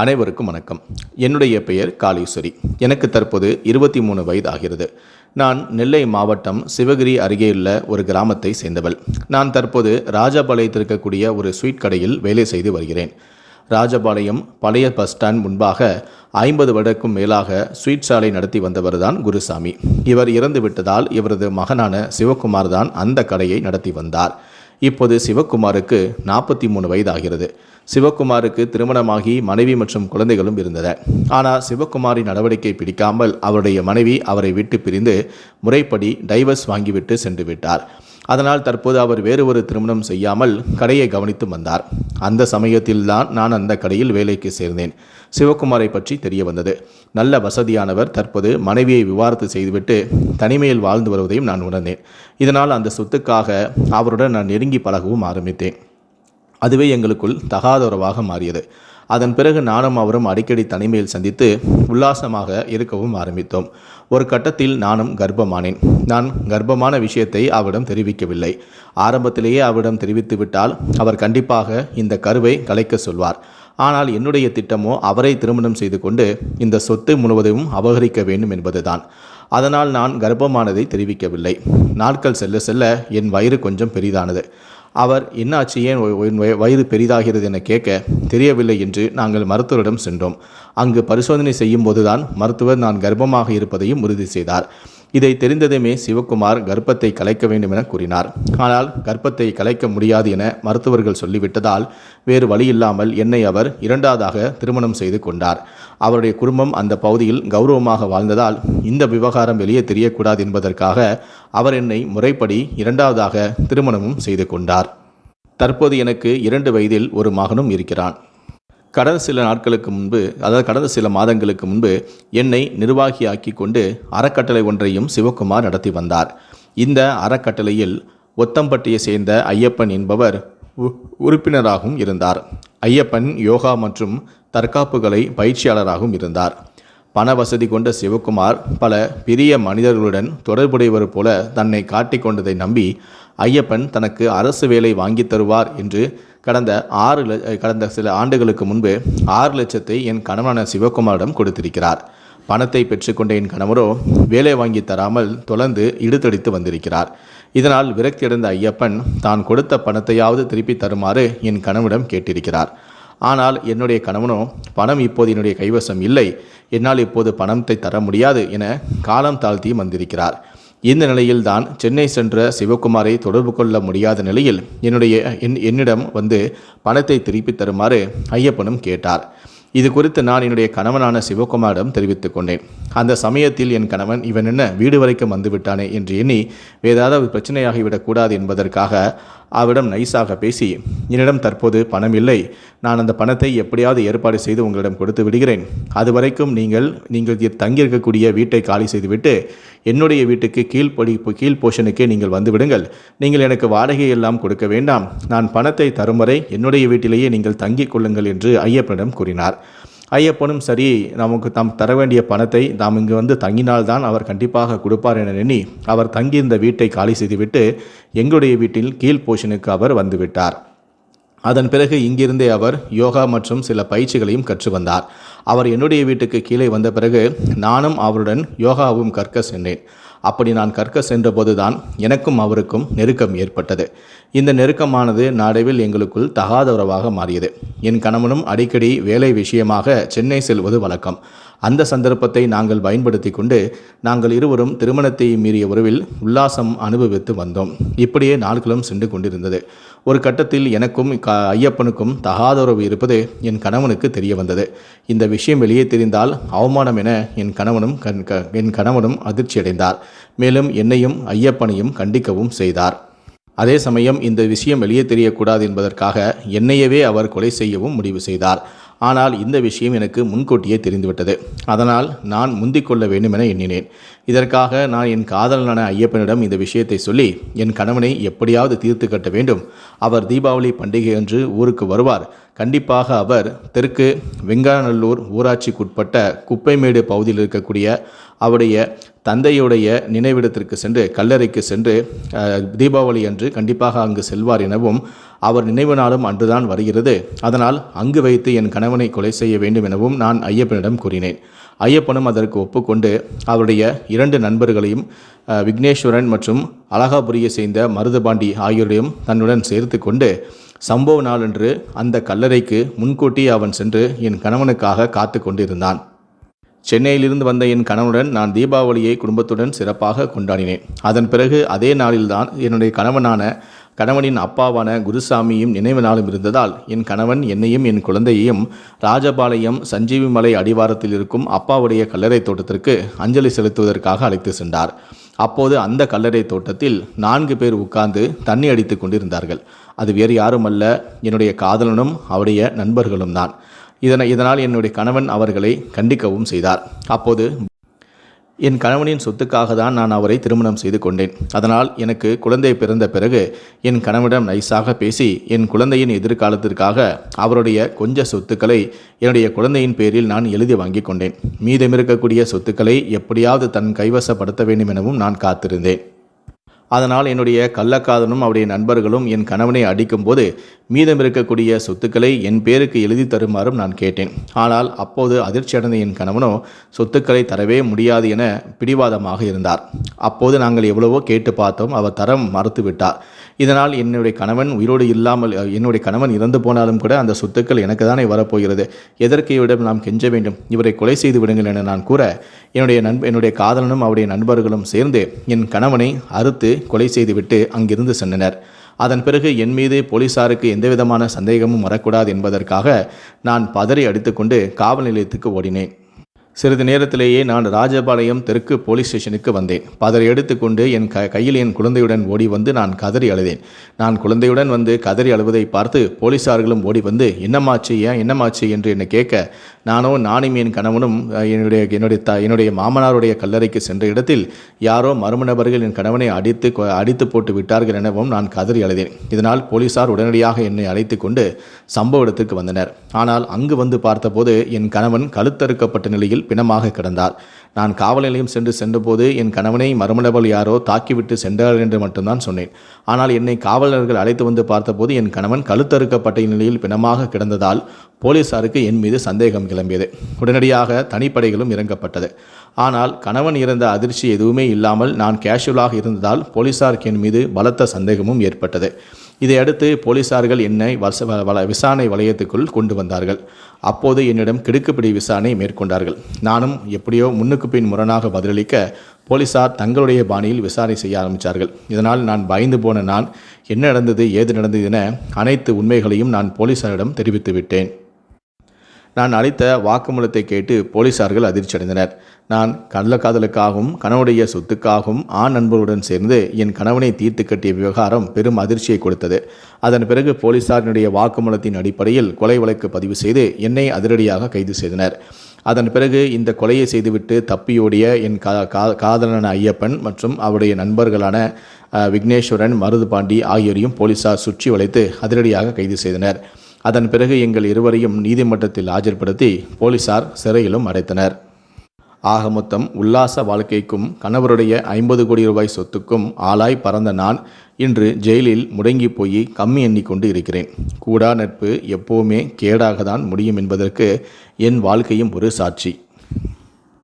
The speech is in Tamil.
அனைவருக்கும் வணக்கம். என்னுடைய பெயர் காளீஸ்வரி. எனக்கு தற்போது இருபத்தி மூணு வயது ஆகிறது நான் நெல்லை மாவட்டம் சிவகிரி அருகேயுள்ள ஒரு கிராமத்தை சேர்ந்தவள். நான் தற்போது ராஜபாளையத்தில் இருக்கக்கூடிய ஒரு ஸ்வீட் கடையில் வேலை செய்து வருகிறேன். ராஜபாளையம் பழைய பஸ் ஸ்டாண்ட் முன்பாக ஐம்பது வருடக்கும் மேலாக ஸ்வீட் சாலை நடத்தி வந்தவர் தான் குருசாமி. இவர் இறந்து விட்டதால் இவரது மகனான சிவகுமார் தான் அந்த கடையை நடத்தி வந்தார். இப்போது சிவகுமாருக்கு நாற்பத்தி மூணு வயதாகிறது. சிவகுமாருக்கு திருமணமாகி மனைவி மற்றும் குழந்தைகளும் இருந்தன. ஆனால் சிவகுமாரின் நடவடிக்கை பிடிக்காமல் அவருடைய மனைவி அவரை விட்டு பிரிந்து முறைப்படி டைவர்ஸ் வாங்கிவிட்டு சென்று விட்டார். அதனால் தற்போது அவர் வேறு ஒரு திருமணம் செய்யாமல் கடையை கவனித்து வந்தார். அந்த சமயத்தில்தான் நான் அந்த கடையில் வேலைக்கு சேர்ந்தேன். சிவகுமாரை பற்றி தெரிய வந்தது. நல்ல வசதியானவர் தற்போது மனைவியை விவாரத்து செய்துவிட்டு தனிமையில் வாழ்ந்து வருவதையும் நான் உணர்ந்தேன். இதனால் அந்த சொத்துக்காக அவருடன் நான் நெருங்கி பழகவும் ஆரம்பித்தேன். அதுவே எங்களுக்குள் தகாத உறவாக மாறியது. அதன் பிறகு நானும் அவரும் அடிக்கடி தனிமையில் சந்தித்து உல்லாசமாக இருக்கவும் ஆரம்பித்தோம். ஒரு கட்டத்தில் நானும் கர்ப்பமானேன். நான் கர்ப்பமான விஷயத்தை அவரிடம் தெரிவிக்கவில்லை. ஆரம்பத்திலேயே அவரிடம் தெரிவித்துவிட்டால் அவர் கண்டிப்பாக இந்த கருவை கலைக்க சொல்வார். ஆனால் என்னுடைய திட்டமோ அவரை திருமணம் செய்து கொண்டு இந்த சொத்து முழுவதையும் அபகரிக்க வேண்டும் என்பதுதான். அதனால் நான் கர்ப்பமானதை தெரிவிக்கவில்லை. நாட்கள் செல்ல செல்ல என் வயிறு கொஞ்சம் பெரிதானது. அவர் என்னாச்சு? ஏன் வயது பெரிதாகிறது என கேட்க தெரியவில்லை என்று நாங்கள் மருத்துவரிடம் சென்றோம். அங்கு பரிசோதனை செய்யும் போதுதான் மருத்துவர் நான் கர்ப்பமாக இருப்பதையும் உறுதி செய்தார். இதை தெரிந்ததுமே சிவகுமார் கர்ப்பத்தை கலைக்க வேண்டும் என கூறினார். ஆனால் கர்ப்பத்தை கலைக்க முடியாது என மருத்துவர்கள் சொல்லிவிட்டதால் வேறு வழியில்லாமல் என்னை அவர் இரண்டாவதாக திருமணம் செய்து கொண்டார். அவருடைய குடும்பம் அந்த பகுதியில் கௌரவமாக வாழ்ந்ததால் இந்த விவகாரம் வெளியே தெரியக்கூடாது என்பதற்காக அவர் என்னை முறைப்படி இரண்டாவதாக திருமணமும் செய்து கொண்டார். தற்போது எனக்கு இரண்டு வயதில் ஒரு மகனும் இருக்கிறான். கடந்த சில நாட்களுக்கு முன்பு அதாவது கடந்த சில மாதங்களுக்கு முன்பு என்னை நிர்வாகியாக்கி கொண்டு அறக்கட்டளை ஒன்றையும் சிவகுமார் நடத்தி வந்தார். இந்த அறக்கட்டளையில் ஒத்தம்பட்டியை சேர்ந்த ஐயப்பன் என்பவர் உ- உறுப்பினராகவும் இருந்தார். ஐயப்பன் யோகா மற்றும் தற்காப்புகளை பயிற்சியாளராகவும் இருந்தார். பண வசதி கொண்ட சிவகுமார் பல பெரிய மனிதர்களுடன் தொடர்புடையவர் போல தன்னை காட்டிக் கொண்டதை நம்பி ஐயப்பன் தனக்கு அரசு வேலை வாங்கித் தருவார் என்று கடந்த ஆறு ல- கடந்த சில ஆண்டுகளுக்கு முன்பு ஆறு லட்சத்தை என் கணவனான சிவகுமாரிடம் கொடுத்திருக்கிறார். பணத்தை பெற்றுக்கொண்ட என் கணவரோ வேலை வாங்கி தராமல் தொடர்ந்து இடுத்தடித்து வந்திருக்கிறார். இதனால் விரக்தியடைந்த ஐயப்பன் தான் கொடுத்த பணத்தையாவது திருப்பி தருமாறு என் கணவனிடம் கேட்டிருக்கிறார். ஆனால் என்னுடைய கணவனோ பணம் இப்போது என்னுடைய கைவசம் இல்லை. என்னால் இப்போது பணத்தை தர முடியாது என காலம் தாழ்த்தி வந்திருக்கிறார். இந்த நிலையில்தான் சென்னை சென்ற சிவகுமாரை தொடர்பு கொள்ள முடியாத நிலையில் என்னுடைய என் என்னிடம் வந்து பணத்தை திருப்பி தருமாறு ஐயப்பனும் கேட்டார். இது குறித்து நான் என்னுடைய கணவனான சிவகுமாரிடம் தெரிவித்துக் கொண்டேன். அந்த சமயத்தில் என் கணவன் இவன் என்ன வீடு வரைக்கும் வந்து விட்டானே என்று எண்ணி வேறு பிரச்சனையாகிவிடக்கூடாது என்பதற்காக அவரிடம் நைஸாக பேசி என்னிடம் தற்போது பணம் இல்லை. நான் அந்த பணத்தை எப்படியாவது ஏற்பாடு செய்து உங்களிடம் கொடுத்து விடுகிறேன். அதுவரைக்கும் நீங்கள் நீங்கள் தங்கியிருக்கக்கூடிய வீட்டை காலி செய்துவிட்டு என்னுடைய வீட்டுக்கு கீழ்ப்படி கீழ் போர்ஷனுக்கே நீங்கள் வந்துவிடுங்கள் நீங்கள் எனக்கு வாடகை எல்லாம் கொடுக்க வேண்டாம். நான் பணத்தை தரும் வரை என்னுடைய வீட்டிலேயே நீங்கள் தங்கிக் கொள்ளுங்கள் என்று ஐயப்பனிடம் கூறினார். ஐயப்பனும் சரி நமக்கு தாம் தர வேண்டிய பணத்தை தாம் இங்கு வந்து தங்கினால்தான் அவர் கண்டிப்பாக கொடுப்பார் என எண்ணி அவர் தங்கியிருந்த வீட்டை காலி செய்துவிட்டு எங்களுடைய வீட்டில் கீழ் போஷனுக்கு அவர் வந்துவிட்டார். அதன் பிறகு இங்கிருந்தே அவர் யோகா மற்றும் சில பயிற்சிகளையும் கற்று வந்தார். அவர் என்னுடைய வீட்டுக்கு கீழே வந்த பிறகு நானும் அவருடன் யோகாவும் கற்க சென்றேன். அப்படி நான் கற்க சென்றபோதுதான் எனக்கும் அவருக்கும் நெருக்கம் ஏற்பட்டது. இந்த நெருக்கமானது நாடைவில் எங்களுக்குள் தகாத உறவாக மாறியது. என் கணவனும் அடிக்கடி வேலை விஷயமாக சென்னை செல்வது வழக்கம். அந்த சந்தர்ப்பத்தை நாங்கள் பயன்படுத்தி கொண்டு நாங்கள் இருவரும் திருமணத்தை மீறிய உறவில் உல்லாசம் அனுபவித்து வந்தோம். இப்படியே நாட்களும் சென்று கொண்டிருந்தது. ஒரு கட்டத்தில் எனக்கும் க ஐயப்பனுக்கும் தகாத உறவு இருப்பது என் கணவனுக்கு தெரிய வந்தது. இந்த விஷயம் வெளியே தெரிந்தால் அவமானம் என என் கணவனும் கண் க என் கணவனும் அதிர்ச்சியடைந்தார் மேலும் என்னையும் ஐயப்பனையும் கண்டிக்கவும் செய்தார். அதே சமயம் இந்த விஷயம் வெளியே தெரியக்கூடாது என்பதற்காக என்னையவே அவர் கொலை செய்யவும் முடிவு செய்தார். ஆனால் இந்த விஷயம் எனக்கு முன்கூட்டியே தெரிந்துவிட்டது. அதனால் நான் முந்திக் கொள்ள வேண்டும் என எண்ணினேன். இதற்காக நான் என் காதலனான ஐயப்பனிடம் இந்த விஷயத்தை சொல்லி என் கணவனை எப்படியாவது தீர்த்து கட்ட வேண்டும். அவர் தீபாவளி பண்டிகை அன்று ஊருக்கு வருவார். கண்டிப்பாக அவர் தெற்கு வெங்காநல்லூர் ஊராட்சிக்குட்பட்ட குப்பைமேடு பகுதியில் இருக்கக்கூடிய அவருடைய தந்தையுடைய நினைவிடத்திற்கு சென்று கல்லறைக்கு சென்று தீபாவளி அன்று கண்டிப்பாக அங்கு செல்வார் எனவும் அவர் நினைவு நாளும் அன்றுதான் வருகிறது. அதனால் அங்கு வைத்து என் கணவனை கொலை செய்ய வேண்டும் எனவும் நான் ஐயப்பனிடம் கூறினேன். ஐயப்பனும் அதற்கு ஒப்புக்கொண்டு அவருடைய இரண்டு நண்பர்களையும் விக்னேஸ்வரன் மற்றும் அழகாபுரியை சேர்ந்த மருதபாண்டி ஆகியோரையும் தன்னுடன் சேர்த்து கொண்டு சம்பவ நாளன்று அந்த கல்லறைக்கு முன்கூட்டி அவன் சென்று என் கணவனுக்காக காத்து கொண்டிருந்தான். சென்னையிலிருந்து வந்த என் கணவனுடன் நான் தீபாவளியை குடும்பத்துடன் சிறப்பாக கொண்டாடினேன். அதன் பிறகு அதே நாளில்தான் என்னுடைய கணவனான கணவனின் அப்பாவான குருசாமியும் நினைவு நாளும் இருந்ததால் என் கணவன் என்னையும் என் குழந்தையையும் ராஜபாளையம் சஞ்சீவிமலை அடிவாரத்தில் இருக்கும் அப்பாவுடைய கல்லறை தோட்டத்திற்கு அஞ்சலி செலுத்துவதற்காக அழைத்து சென்றார். அப்போது அந்த கல்லறை தோட்டத்தில் நான்கு பேர் உட்கார்ந்து தண்ணி அடித்து கொண்டிருந்தார்கள். அது வேறு யாருமல்ல என்னுடைய காதலனும் அவருடைய நண்பர்களும் தான் இதனை இதனால் என்னுடைய கணவன் அவர்களை கண்டிக்கவும் செய்தார். அப்போது என் கணவனின் சொத்துக்காக தான் நான் அவரை திருமணம் செய்து கொண்டேன். அதனால் எனக்கு குழந்தை பிறந்த பிறகு என் கணவனிடம் நைஸாக பேசி என் குழந்தையின் எதிர்காலத்திற்காக அவருடைய கொஞ்ச சொத்துக்களை என்னுடைய குழந்தையின் பேரில் நான் எழுதி வாங்கி கொண்டேன். மீதமிருக்கக்கூடிய சொத்துக்களை எப்படியாவது தன் கைவசப்படுத்த வேண்டும் எனவும் நான் காத்திருந்தேன். அதனால் என்னுடைய கள்ளக்காதனும் அவருடைய நண்பர்களும் என் கணவனை அடிக்கும்போது மீதம் இருக்கக்கூடிய சொத்துக்களை என் பேருக்கு எழுதி தருமாறும் நான் கேட்டேன். ஆனால் அப்போது அதிர்ச்சியடைந்த என் கணவனோ சொத்துக்களை தரவே முடியாது என பிடிவாதமாக இருந்தார். அப்போது நாங்கள் எவ்வளவோ கேட்டு பார்த்தோம் அவர் தரம் மறுத்துவிட்டார் இதனால் என்னுடைய கணவன் உயிரோடு இல்லாமல் என்னுடைய கணவன் இறந்து போனாலும் கூட அந்த சொத்துக்கள் எனக்கு தானே வரப்போகிறது. எதற்கு இவரிடம் நாம் கெஞ்ச வேண்டும்? இவரை கொலை செய்து விடுங்கள் என நான் கூற என்னுடைய நண்ப என்னுடைய காதலனும் அவருடைய நண்பர்களும் சேர்ந்து என் கணவனை அறுத்து கொலை செய்துவிட்டு அங்கிருந்து சென்றனர். அதன் பிறகு என் மீது போலீசாருக்கு எந்தவிதமான சந்தேகமும் வரக்கூடாது என்பதற்காக நான் பதறி அடித்துக்கொண்டு காவல் நிலையத்துக்கு ஓடினேன். சிறிது நேரத்திலேயே நான் ராஜபாளையம் தெற்கு போலீஸ் ஸ்டேஷனுக்கு வந்தேன். பதறி எடுத்துக்கொண்டு என் க கையில் என் குழந்தையுடன் ஓடி வந்து நான் கதறி அழுதேன். நான் குழந்தையுடன் வந்து கதறி அழுவதை பார்த்து போலீசார்களும் ஓடி வந்து என்னமாச்சு ஏன் என்னமாச்சு என்று என்னை கேட்க நானோ நானும் என் கணவனும் என்னுடைய என்னுடைய த என்னுடைய மாமனாருடைய கல்லறைக்கு சென்ற இடத்தில் யாரோ மர்ம நபர்கள் என் கணவனை அடித்து அடித்து போட்டு விட்டார்கள் எனவும் நான் கதறி அழுதேன். இதனால் போலீசார் உடனடியாக என்னை அழைத்து கொண்டு சம்பவ இடத்துக்கு வந்தனர். ஆனால் அங்கு வந்து பார்த்தபோது என் கணவன் கழுத்தறுக்கப்பட்ட நிலையில் பிணமாக கிடந்தார். நான் காவல் நிலையம் சென்று சென்றபோது என் கணவனை மர்மநபர் யாரோ தாக்கிவிட்டு சென்றார் என்று மட்டும்தான் சொன்னேன். ஆனால் என்னை காவலர்கள் அழைத்து வந்து பார்த்தபோது என் கணவன் கழுத்தறுக்கப்பட்ட நிலையில் பிணமாக கிடந்ததால் போலீசாருக்கு என் மீது சந்தேகம் கிளம்பியது. உடனடியாக தனிப்படைகளும் இறங்கப்பட்டது. ஆனால் கணவன் இறந்த அதிர்ச்சி எதுவுமே இல்லாமல் நான் கேஷுவலாக இருந்ததால் போலீசாருக்கு என் மீது பலத்த சந்தேகமும் ஏற்பட்டது. இதையடுத்து போலீசார்கள் என்னை வச வ- விசாரணை வளையத்துக்குள் கொண்டு வந்தார்கள். அப்போது என்னிடம் கிடுக்குப்பிடி விசாரணை மேற்கொண்டார்கள். நானும் எப்படியோ முன்னுக்கு பின் முரணாக பதிலளிக்க போலீசார் தங்களுடைய பாணியில் விசாரணை செய்ய ஆரம்பித்தார்கள் இதனால் நான் பயந்து போன நான் என்ன நடந்தது ஏது நடந்தது என அனைத்து உண்மைகளையும் நான் போலீசாரிடம் தெரிவித்து விட்டேன் நான் அளித்த வாக்குமூலத்தை கேட்டு போலீசார்கள் அதிர்ச்சியடைந்தனர். நான் கள்ளக்காதலுக்காகவும் கணவனுடைய சொத்துக்காகவும் ஆண் நண்பருடன் சேர்ந்து என் கணவனை தீர்த்து கட்டிய விவகாரம் பெரும் அதிர்ச்சியை கொடுத்தது. அதன் பிறகு போலீசாரினுடைய வாக்குமூலத்தின் அடிப்படையில் கொலை வழக்கு பதிவு செய்து என்னை அதிரடியாக கைது செய்தனர். அதன் பிறகு இந்த கொலையை செய்துவிட்டு தப்பியோடிய என் கா கா- ஐயப்பன் மற்றும் அவருடைய நண்பர்களான விக்னேஸ்வரன் விக்னேஸ்வரன் மருதுபாண்டி ஆகியோரையும் போலீசார் சுற்றி வளைத்து அதிரடியாக கைது செய்தனர். அதன் பிறகு எங்கள் இருவரையும் நீதிமன்றத்தில் ஆஜர்படுத்தி போலீசார் சிறையிலும் அடைத்தனர். ஆக மொத்தம் உல்லாச வாழ்க்கைக்கும் கணவருடைய ஐம்பது கோடி ரூபாய் சொத்துக்கும் ஆளாய் பறந்த நான் இன்று ஜெயிலில் முடங்கி போய் கம்மி எண்ணிக்கொண்டு இருக்கிறேன். கூடா நட்பு எப்போவுமே கேடாக தான் முடியும் என்பதற்கு என் வாழ்க்கையும் ஒரு சாட்சி.